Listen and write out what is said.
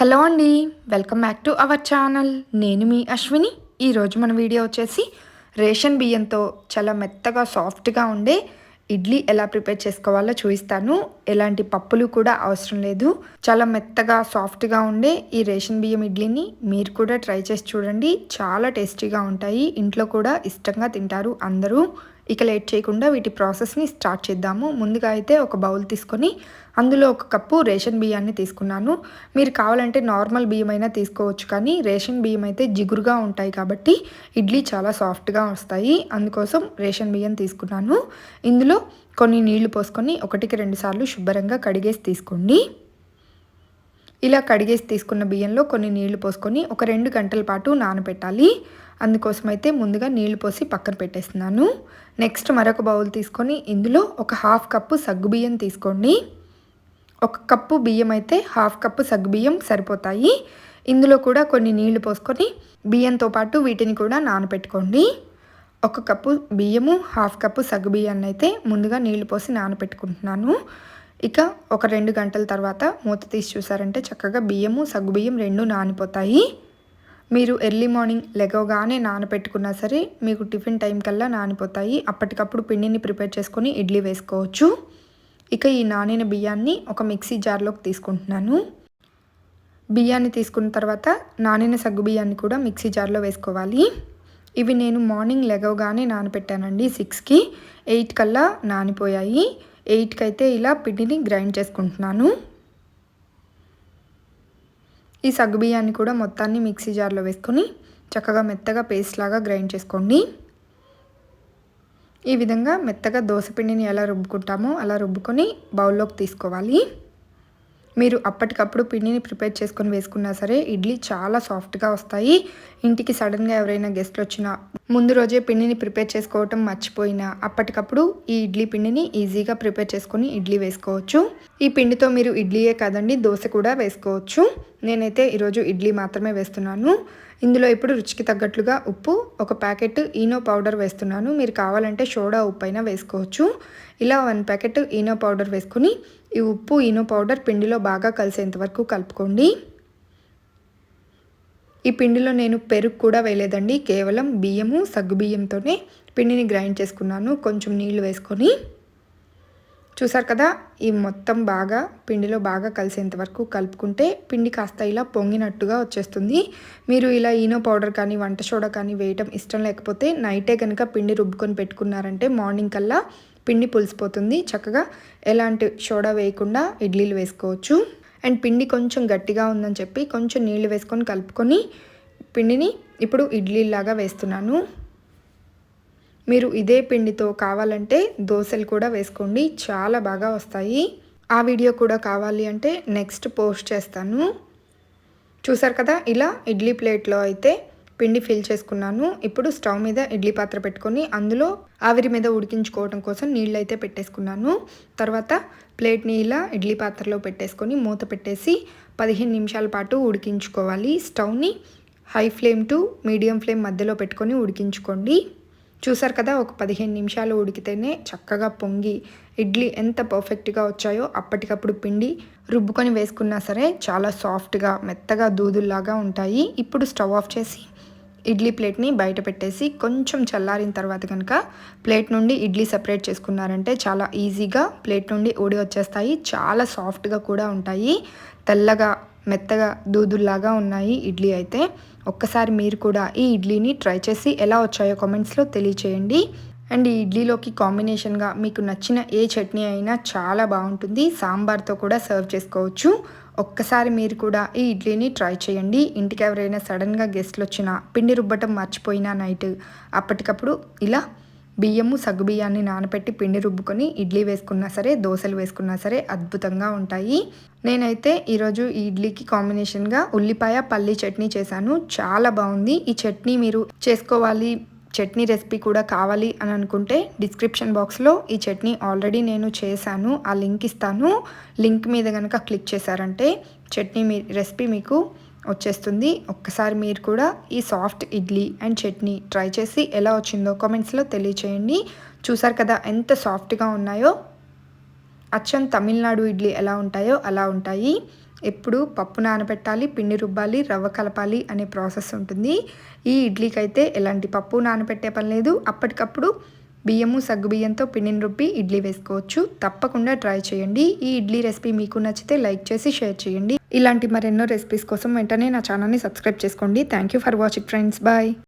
Hello అండి welcome back to our channel. నేను మీ అశ్విని. ఈరోజు మన వీడియో వచ్చేసి రేషన్ బియ్యంతో చాలా మెత్తగా సాఫ్ట్గా ఉండే ఇడ్లీ ఎలా ప్రిపేర్ చేసుకోవాలో చూపిస్తాను. ఎలాంటి పప్పులు కూడా అవసరం లేదు. చాలా మెత్తగా సాఫ్ట్గా ఉండే ఈ రేషన్ బియ్యం ఇడ్లీని మీరు కూడా ట్రై చేసి చూడండి. చాలా టేస్టీగా ఉంటాయి. ఇంట్లో కూడా ఇష్టంగా తింటారు అందరూ. ఇక లేట్ చేయకుండా వీటి ప్రాసెస్ని స్టార్ట్ చేద్దాము. ముందుగా అయితే ఒక బౌల్ తీసుకొని అందులో ఒక కప్పు రేషన్ బియ్యాన్ని తీసుకున్నాను. మీరు కావాలంటే నార్మల్ బియ్యం అయినా తీసుకోవచ్చు కానీ రేషన్ బియ్యం అయితే జిగురుగా ఉంటాయి కాబట్టి ఇడ్లీ చాలా సాఫ్ట్గా వస్తాయి. అందుకోసం రేషన్ బియ్యం తీసుకున్నాను. ఇందులో కొన్ని నీళ్ళు పోసుకొని ఒకటికి రెండు సార్లు శుభ్రంగా కడిగేసి తీసుకోండి. ఇలా కడిగేసి తీసుకున్న బియ్యంలో కొన్ని నీళ్ళు పోసుకొని ఒక రెండు గంటల పాటు నానబెట్టాలి. అందుకోసం అయితే ముందుగా నీళ్ళు పోసి పక్కన పెట్టేస్తున్నాను. నెక్స్ట్ మరొక బౌల్ తీసుకొని ఇందులో ఒక హాఫ్ కప్పు సగ్గు బియ్యం తీసుకోండి. ఒక కప్పు బియ్యం అయితే హాఫ్ కప్పు సగ్గు బియ్యం సరిపోతాయి. ఇందులో కూడా కొన్ని నీళ్ళు పోసుకొని బియ్యంతో పాటు వీటిని కూడా నానపెట్టుకోండి. ఒక కప్పు బియ్యము హాఫ్ కప్పు సగ్గు బియ్యాన్ని అయితే ముందుగా నీళ్ళు పోసి నానబెట్టుకుంటున్నాను ఇక ఒక రెండు గంటల తర్వాత మూత తీసి చూసారంటే చక్కగా బియ్యము సగ్గు బియ్యం రెండు నానిపోతాయి. మీరు ఎర్లీ మార్నింగ్ లెగవగానే నానబెట్టుకున్నా సరే మీకు టిఫిన్ టైం కల్లా నానిపోతాయి. అప్పటికప్పుడు పిండిని ప్రిపేర్ చేసుకొని ఇడ్లీ వేసుకోవచ్చు. ఇక ఈ నానిన బియ్యాన్ని ఒక మిక్సీ జార్లోకి తీసుకుంటున్నాను. బియ్యాన్ని తీసుకున్న తర్వాత నానిన సగ్గు బియ్యాన్ని కూడా మిక్సీ జార్లో వేసుకోవాలి. ఇవి నేను మార్నింగ్ లెగవగానే నానపెట్టానండి సిక్స్కి. ఎయిట్ కల్లా నానిపోయాయి. ఎయిట్కి అయితే ఇలా పిండిని గ్రైండ్ చేసుకుంటున్నాను. ఈ సగ్గు బియ్యాన్ని కూడా మొత్తాన్ని మిక్సీ జార్లో వేసుకొని చక్కగా మెత్తగా పేస్ట్ లాగా గ్రైండ్ చేసుకోండి. ఈ విధంగా మెత్తగా దోశపిండిని ఎలా రుబ్బుకుంటామో అలా రుబ్బుకొని బౌల్లోకి తీసుకోవాలి. మీరు అప్పటికప్పుడు పిండిని ప్రిపేర్ చేసుకొని వేసుకున్నా సరే ఇడ్లీ చాలా సాఫ్ట్గా వస్తాయి. ఇంటికి సడన్గా ఎవరైనా గెస్ట్లు వచ్చినా ముందు రోజే పిండిని ప్రిపేర్ చేసుకోవటం మర్చిపోయినా అప్పటికప్పుడు ఈ ఇడ్లీ పిండిని ఈజీగా ప్రిపేర్ చేసుకొని ఇడ్లీ వేసుకోవచ్చు. ఈ పిండితో మీరు ఇడ్లీయే కాదండి దోశ కూడా వేసుకోవచ్చు. నేనైతే ఈరోజు ఇడ్లీ మాత్రమే వేస్తున్నాను. ఇందులో ఇప్పుడు రుచికి తగ్గట్లుగా ఉప్పు ఒక ప్యాకెట్ ఈనో పౌడర్ వేస్తున్నాను. మీరు కావాలంటే సోడా ఉప్పు అయినా వేసుకోవచ్చు. ఇలా వన్ ప్యాకెట్ ఈనో పౌడర్ వేసుకుని ఈ ఉప్పు ఈనో పౌడర్ పిండిలో బాగా కలిసేంత వరకు కలుపుకోండి. ఈ పిండిలో నేను పెరుగు కూడా వేయలేదండి. కేవలం బియ్యము సగ్గు బియ్యంతోనే పిండిని గ్రైండ్ చేసుకున్నాను. కొంచెం నీళ్ళు వేసుకొని చూసారు కదా ఈ మొత్తం బాగా పిండిలో బాగా కలిసేంత వరకు కలుపుకుంటే పిండి కాస్త ఇలా పొంగినట్టుగా వచ్చేస్తుంది. మీరు ఇలా ఈనో పౌడర్ కానీ వంట సోడా కానీ వేయటం ఇష్టం లేకపోతే నైటే కనుక పిండి రుబ్బుకొని పెట్టుకున్నారంటే మార్నింగ్ కల్లా పిండి పులిసిపోతుంది. చక్కగా ఎలాంటి సోడా వేయకుండా ఇడ్లీలు వేసుకోవచ్చు. అండ్ పిండి కొంచెం గట్టిగా ఉందని చెప్పి కొంచెం నీళ్ళు వేసుకొని కలుపుకొని పిండిని ఇప్పుడు ఇడ్లీలాగా వేస్తున్నాను. మీరు ఇదే పిండితో కావాలంటే దోశలు కూడా వేసుకోండి. చాలా బాగా వస్తాయి. ఆ వీడియో కూడా కావాలి అంటే నెక్స్ట్ పోస్ట్ చేస్తాను. చూసారు కదా ఇలా ఇడ్లీ ప్లేట్లో అయితే పిండి ఫిల్ చేసుకున్నాను. ఇప్పుడు స్టవ్ మీద ఇడ్లీ పాత్ర పెట్టుకొని అందులో ఆవిరి మీద ఉడికించుకోవడం కోసం నీళ్ళు అయితే పెట్టేసుకున్నాను. తర్వాత ప్లేట్ని ఇలా ఇడ్లీ పాత్రలో పెట్టేసుకొని మూత పెట్టేసి పదిహేను నిమిషాల పాటు ఉడికించుకోవాలి. స్టవ్ని high flame to medium flame మధ్యలో పెట్టుకొని ఉడికించుకోండి. చూసారు కదా ఒక పదిహేను నిమిషాలు ఉడికితేనే చక్కగా పొంగి ఇడ్లీ ఎంత పర్ఫెక్ట్గా వచ్చాయో అప్పటికప్పుడు పిండి రుబ్బుకొని వేసుకున్నా సరే చాలా సాఫ్ట్గా మెత్తగా దూదుల్లాగా ఉంటాయి. ఇప్పుడు స్టవ్ ఆఫ్ చేసి ఇడ్లీ ప్లేట్ని బయట పెట్టేసి కొంచెం చల్లారిన తర్వాత కనుక ప్లేట్ నుండి ఇడ్లీ సపరేట్ చేసుకున్నారంటే చాలా ఈజీగా ప్లేట్ నుండి ఊడి వచ్చేస్తాయి. చాలా సాఫ్ట్గా కూడా ఉంటాయి. తెల్లగా మెత్తగా దూదుల్లాగా ఉన్నాయి ఇడ్లీ అయితే. ఒక్కసారి మీరు కూడా ఈ ఇడ్లీని ట్రై చేసి ఎలా వచ్చాయో కామెంట్స్లో తెలియచేయండి. అండ్ ఈ ఇడ్లీలోకి కాంబినేషన్గా మీకు నచ్చిన ఏ చట్నీ అయినా చాలా బాగుంటుంది. సాంబార్తో కూడా సర్వ్ చేసుకోవచ్చు. ఒక్కసారి మీరు కూడా ఈ ఇడ్లీని ట్రై చేయండి. ఇంటికి ఎవరైనా సడన్గా గెస్ట్లు వచ్చినా పిండి రుబ్బటం మర్చిపోయినా నైట్ అప్పటికప్పుడు ఇలా బియ్యము సగ్గు బియ్యాన్ని నానబెట్టి పిండి రుబ్బుకొని ఇడ్లీ వేసుకున్నా సరే దోశలు వేసుకున్నా సరే అద్భుతంగా ఉంటాయి. నేనైతే ఈరోజు ఈ ఇడ్లీకి కాంబినేషన్గా ఉల్లిపాయ పల్లి చట్నీ చేశాను. చాలా బాగుంది. ఈ చట్నీ మీరు చేసుకోవాలి చట్నీ రెసిపీ కూడా కావాలి అని అనుకుంటే డిస్క్రిప్షన్ బాక్స్లో ఈ చట్నీ ఆల్రెడీ నేను చేశాను. ఆ లింక్ ఇస్తాను. లింక్ మీద కనుక క్లిక్ చేశారంటే చట్నీ మీ రెసిపీ మీకు వచ్చేస్తుంది. ఒక్కసారి మీరు కూడా ఈ soft idli and chutney try చేసి ఎలా వచ్చిందో కామెంట్స్లో తెలియచేయండి. చూసారు కదా ఎంత సాఫ్ట్గా ఉన్నాయో? అచ్చం తమిళనాడు ఇడ్లీ ఎలా ఉంటాయో అలా ఉంటాయి. ఎప్పుడు పప్పు నానబెట్టాలి పిండి రుబ్బాలి రవ్వ కలపాలి అనే ప్రాసెస్ ఉంటుంది. ఈ ఇడ్లీకి అయితే ఎలాంటి పప్పు నానబెట్టే పని లేదు. అప్పటికప్పుడు బియ్యము సగ్గు బియ్యంతో పిండిని రుబ్బి ఇడ్లీ వేసుకోవచ్చు. తప్పకుండా ట్రై చేయండి. ఈ ఇడ్లీ రెసిపీ మీకు నచ్చితే లైక్ చేసి షేర్ చేయండి. ఇలాంటి మరెన్నో రెసిపీస్ కోసం వెంటనే నా ఛానల్ని సబ్స్క్రైబ్ చేసుకోండి. Thank you for watching friends bye